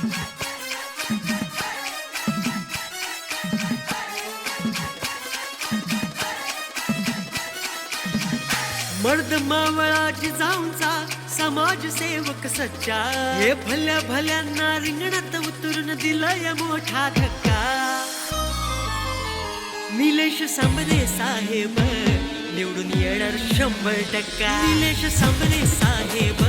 मर्द मावळाची जाऊनचा समाज सेवक सच्चा. हे भल्या भल्यांना रिंगणात उतरून दिलाय मोठा धक्का. निलेश सांबरे साहेब निवडून येणार शंभर टक्का. निलेश सांबरे साहेब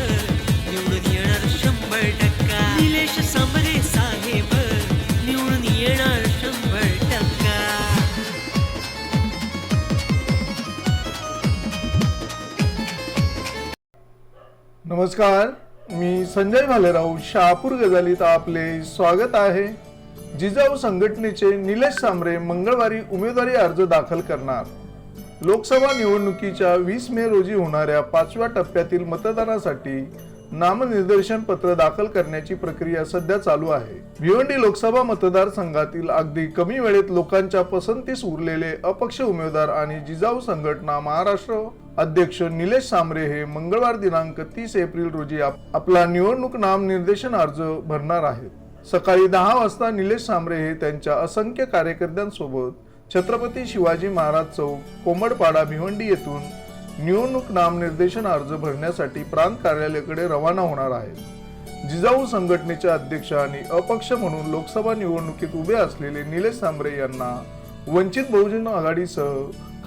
नमस्कार मी संजय भालेराव शहापूर गजालीत आपले स्वागत आहे. जिजाऊ संघटनेचे निलेश सांबरे मंगळवारी उमेदवारी अर्ज दाखल करणार. लोकसभा निवडणुकीच्या वीस मे रोजी होणाऱ्या पाचव्या टप्प्यातील मतदानासाठी नामनिर्देशन पत्र दाखल करण्याची प्रक्रिया सध्या चालू आहे. भिवंडी लोकसभा मतदारसंघातील अगदी कमी वेळेत लोकांच्या पसंतीस उरलेले अपक्ष उमेदवार आणि जिजाऊ संघटना महाराष्ट्र. अध्यक्ष निलेश सांबरे हे मंगळवार दिनांक तीस एप्रिल रोजी आपला निवडणूक नामनिर्देशन अर्ज भरणार आहेत. सकाळी दहा वाजता निलेश सांबरे हे त्यांच्या असंख्य कार्यकर्त्यांसोबत छत्रपती शिवाजी महाराज चौक कोंबडपाडा भिवंडी येथून निवडणूक नामनिर्देशन अर्ज भरण्यासाठी प्रांत कार्यालयाकडे रवाना होणार आहेत. जिजाऊ संघटनेचे अध्यक्ष आणि अपक्ष म्हणून लोकसभा निवडणुकीत उभे असलेले निलेश सांबरे यांना वंचित बहुजन आघाडीसह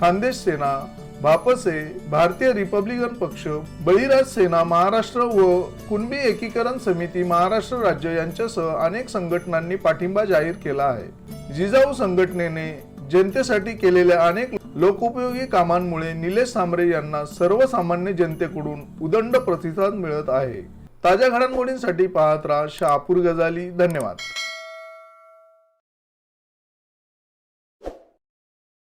खानदेश सेना भापसे भारतीय रिपब्लिकन पक्ष बळीराज सेना महाराष्ट्र व कुणबी एकीकरण समिती महाराष्ट्र राज्य यांच्यासह अनेक संघटनांनी पाठिंबा जाहीर केला आहे. जिजाऊ संघटनेने जनतेसाठी केलेल्या अनेक लोकोपयोगी कामांमुळे निलेश सांबरे यांना सर्वसामान्य जनतेकडून उदंड प्रतिसाद मिळत आहे. ताज्या घडामोडींसाठी पाहत राहा शहापूर गजाली. धन्यवाद.